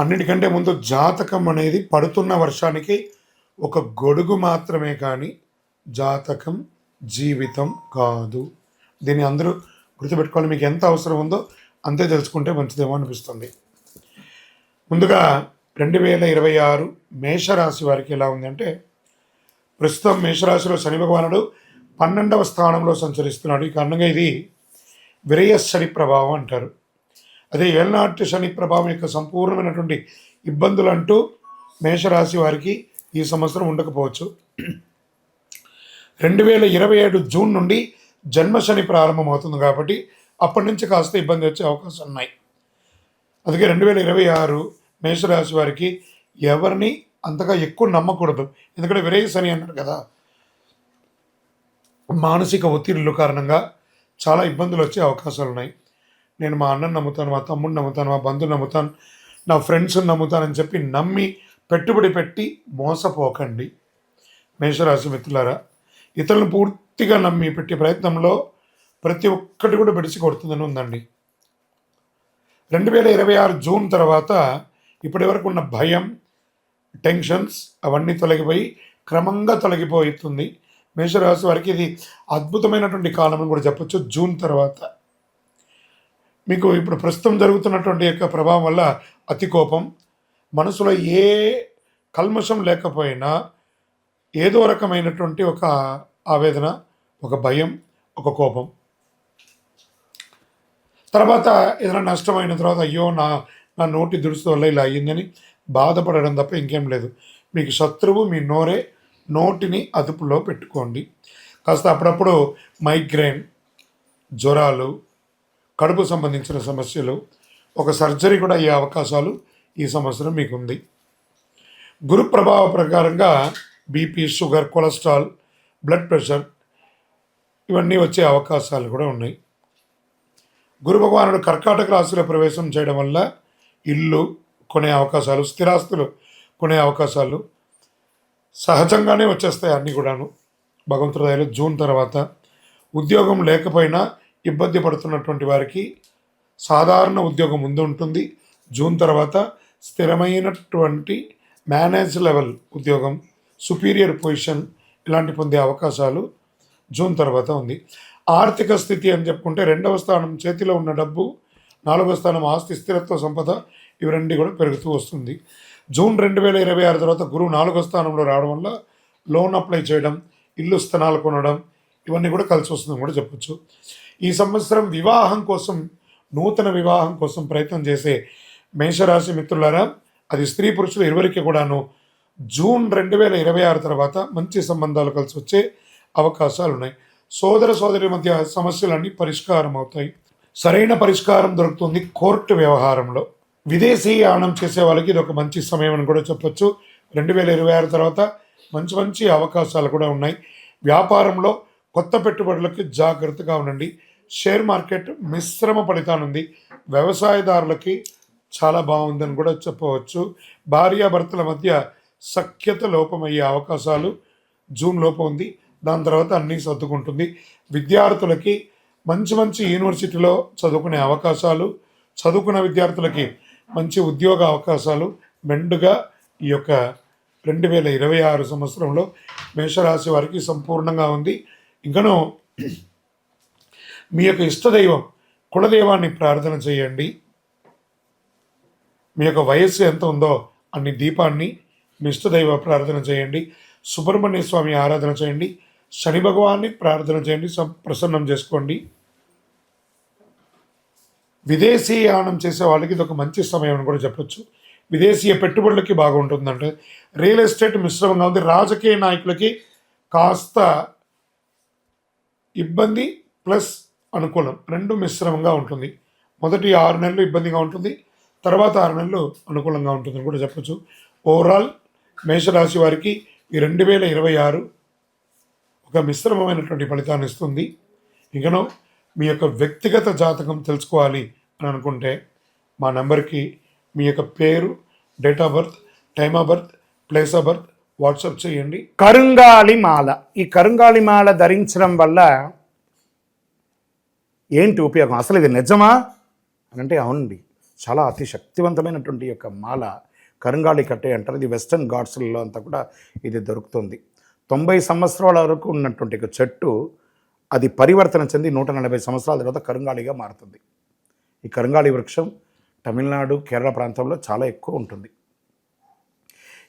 అన్నిటికంటే ముందు జాతకం అనేది పడుతున్న వర్షానికి ఒక గొడుగు మాత్రమే కానీ జాతకం జీవితం కాదు. దీన్ని అందరూ గుర్తుపెట్టుకోవాలి. మీకు ఎంత అవసరం ఉందో అంతే తెలుసుకుంటే మంచిదేమో అనిపిస్తుంది. ముందుగా రెండు వేల ఇరవై ఆరు మేషరాశి వారికి ఎలా ఉంది అంటే ప్రస్తుతం మేషరాశిలో శని భగవానుడు పన్నెండవ స్థానంలో సంచరిస్తున్నాడు. ఈ కారణంగా ఇది విరయ శని ప్రభావం అంటారు. అదే ఏళ్ళనాటి శని ప్రభావం యొక్క సంపూర్ణమైనటువంటి ఇబ్బందులు అంటూ మేషరాశి వారికి ఈ సంవత్సరం ఉండకపోవచ్చు. రెండు వేల ఇరవై ఏడు జూన్ నుండి జన్మ శని ప్రారంభమవుతుంది కాబట్టి అప్పటి నుంచి కాస్త ఇబ్బంది వచ్చే అవకాశం ఉన్నాయి. అందుకే రెండు వేల ఇరవై ఆరు మేషరాశి వారికి ఎవరిని అంతగా ఎక్కువ నమ్మకూడదు. ఎందుకంటే విరయ శని అన్నారు కదా. మానసిక ఒత్తిడిల కారణంగా చాలా ఇబ్బందులు వచ్చే అవకాశాలు ఉన్నాయి. నేను మా అన్నను నమ్ముతాను మా తమ్ముడు నమ్ముతాను మా బంధువులు నమ్ముతాను నా ఫ్రెండ్స్ని నమ్ముతానని చెప్పి నమ్మి పెట్టుబడి పెట్టి మోసపోకండి. మేషరాశి మిత్రులారా ఇతరులను పూర్తిగా నమ్మి పెట్టే ప్రయత్నంలో ప్రతి ఒక్కటి కూడా బెడిసి కొడుతుందని ఉందండి. రెండు వేల ఇరవై ఆరు జూన్ తర్వాత ఇప్పటి వరకు ఉన్న భయం టెన్షన్స్ అవన్నీ తొలగిపోయి క్రమంగా తొలగిపోతుంది. మేషరాశి వారికి ఇది అద్భుతమైనటువంటి కాలం అని కూడా చెప్పొచ్చు. జూన్ తర్వాత మీకు ఇప్పుడు ప్రస్తుతం జరుగుతున్నటువంటి యొక్క ప్రభావం వల్ల అతి కోపం. మనసులో ఏ కల్మషం లేకపోయినా ఏదో రకమైనటువంటి ఒక ఆవేదన ఒక భయం ఒక కోపం. తర్వాత ఏదైనా నష్టమైన తర్వాత అయ్యో నా నా నోటి దురుసు వల్ల ఇలా అయ్యిందని బాధపడడం తప్ప ఇంకేం లేదు. మీకు శత్రువు మీ నోరే నోటిని అదుపులో పెట్టుకోండి. కాస్త అప్పుడప్పుడు మైగ్రేన్ జ్వరాలు కడుపు సంబంధించిన సమస్యలు ఒక సర్జరీ కూడా అయ్యే అవకాశాలు ఈ సంవత్సరం మీకు ఉంది గురు ప్రభావ ప్రకారంగా BP sugar cholesterol blood pressure ఇవన్నీ వచ్చే అవకాశాలు కూడా ఉన్నాయి. గురు భగవానుడు కర్కాటక రాశిలో ప్రవేశం చేయడం వల్ల ఇల్లు కొనే అవకాశాలు స్థిరాస్తులు కొనే అవకాశాలు సహజంగానే వచ్చేస్తాయి అన్నీ కూడాను. భగవంతుడు దయలో జూన్ తర్వాత ఉద్యోగం లేకపోయినా ఇబ్బంది పడుతున్నటువంటి వారికి సాధారణ ఉద్యోగం ముందు ఉంటుంది. జూన్ తర్వాత స్థిరమైనటువంటి మేనేజ్ లెవెల్ ఉద్యోగం సుపీరియర్ పొజిషన్ ఇలాంటి పొందే అవకాశాలు జూన్ తర్వాత ఉంది. ఆర్థిక స్థితి అని చెప్పుకుంటే రెండవ స్థానం చేతిలో ఉన్న డబ్బు నాలుగవ స్థానం ఆస్తి స్థిరత్వ సంపద ఇవి రెండు కూడా పెరుగుతూ వస్తుంది. జూన్ రెండు వేల ఇరవై ఆరు తర్వాత గురువు నాలుగో స్థానంలో రావడం వల్ల లోన్ అప్లై చేయడం ఇల్లు స్థనాలు కొనడం ఇవన్నీ కూడా కలిసి వస్తుందని కూడా చెప్పొచ్చు. ఈ సంవత్సరం వివాహం కోసం నూతన వివాహం కోసం ప్రయత్నం చేసే మేషరాశి మిత్రులారా అది స్త్రీ పురుషులు ఇరువురికి కూడాను జూన్ రెండు వేల ఇరవై ఆరు తర్వాత మంచి సంబంధాలు కలిసి వచ్చే అవకాశాలు ఉన్నాయి. సోదర సోదరి మధ్య సమస్యలన్నీ పరిష్కారం అవుతాయి. సరైన పరిష్కారం దొరుకుతుంది కోర్టు వ్యవహారంలో. విదేశీయానం చేసే వాళ్ళకి ఇది ఒక మంచి సమయం అని కూడా చెప్పొచ్చు. రెండు వేల ఇరవై ఆరు తర్వాత మంచి మంచి అవకాశాలు కూడా ఉన్నాయి. వ్యాపారంలో కొత్త పెట్టుబడులకి జాగ్రత్తగా ఉండండి. షేర్ మార్కెట్ మిశ్రమ ఫలితానుంది వ్యవసాయదారులకి చాలా బాగుందని కూడా చెప్పవచ్చు. భార్యాభర్తల మధ్య సఖ్యత లోపమయ్యే అవకాశాలు జూన్ లోపం ఉంది. దాని తర్వాత అన్నీ సర్దుకుంటుంది. విద్యార్థులకి మంచి మంచి యూనివర్సిటీలో చదువుకునే అవకాశాలు చదువుకున్న విద్యార్థులకి మంచి ఉద్యోగ అవకాశాలు మెండుగా ఈ యొక్క రెండు వేల ఇరవై ఆరు సంవత్సరంలో మేషరాశి వారికి సంపూర్ణంగా ఉంది. ఇంకను మీ యొక్క ఇష్టదైవం కులదైవాన్ని ప్రార్థన చేయండి. మీ యొక్క వయస్సు ఎంత ఉందో అన్ని దీపాన్ని మీ ఇష్టదైవ ప్రార్థన చేయండి. సుబ్రహ్మణ్య స్వామి ఆరాధన చేయండి. శని భగవాన్ని ప్రార్థన చేయండి. ప్రసన్నం చేసుకోండి. విదేశీయానం చేసే వాళ్ళకి ఇది ఒక మంచి సమయం అని కూడా చెప్పొచ్చు. విదేశీయ పెట్టుబడులకి బాగుంటుందంటే రియల్ ఎస్టేట్ మిశ్రమంగా ఉంది. రాజకీయ నాయకులకి కాస్త ఇబ్బంది ప్లస్ అనుకూలం. రెండు మిశ్రమంగా ఉంటుంది. మొదటి ఆరు నెలలు ఇబ్బందిగా ఉంటుంది. తర్వాత ఆరు నెలలు అనుకూలంగా ఉంటుందని కూడా చెప్పొచ్చు. ఓవరాల్ మేషరాశి వారికి ఈ రెండు వేల ఇరవై ఆరు ఒక మిశ్రమమైనటువంటి ఫలితాన్ని ఇస్తుంది. ఇంకనో మీ యొక్క వ్యక్తిగత జాతకం తెలుసుకోవాలి అని అనుకుంటే మా నెంబర్కి మీ యొక్క పేరు date of birth time of birth place of birth WhatsApp చేయండి. కరుంగాలి మాల. ఈ కరుంగాలి మాల ధరించడం వల్ల ఏంటి ఉపయోగం? అసలు ఇది నిజమా? అని అంటే అవునండి. చాలా అతి శక్తివంతమైనటువంటి యొక్క మాల కరుంగాళి కట్టే అంటారు. ఇది వెస్టర్న్ గాడ్స్లలో అంతా కూడా ఇది దొరుకుతుంది. తొంభై సంవత్సరాల వరకు ఉన్నటువంటి ఒక చెట్టు అది పరివర్తన చెంది నూట నలభై సంవత్సరాల తర్వాత కరుంగాళిగా మారుతుంది. ఈ కరుంగాళి వృక్షం తమిళనాడు కేరళ ప్రాంతంలో చాలా ఎక్కువ ఉంటుంది.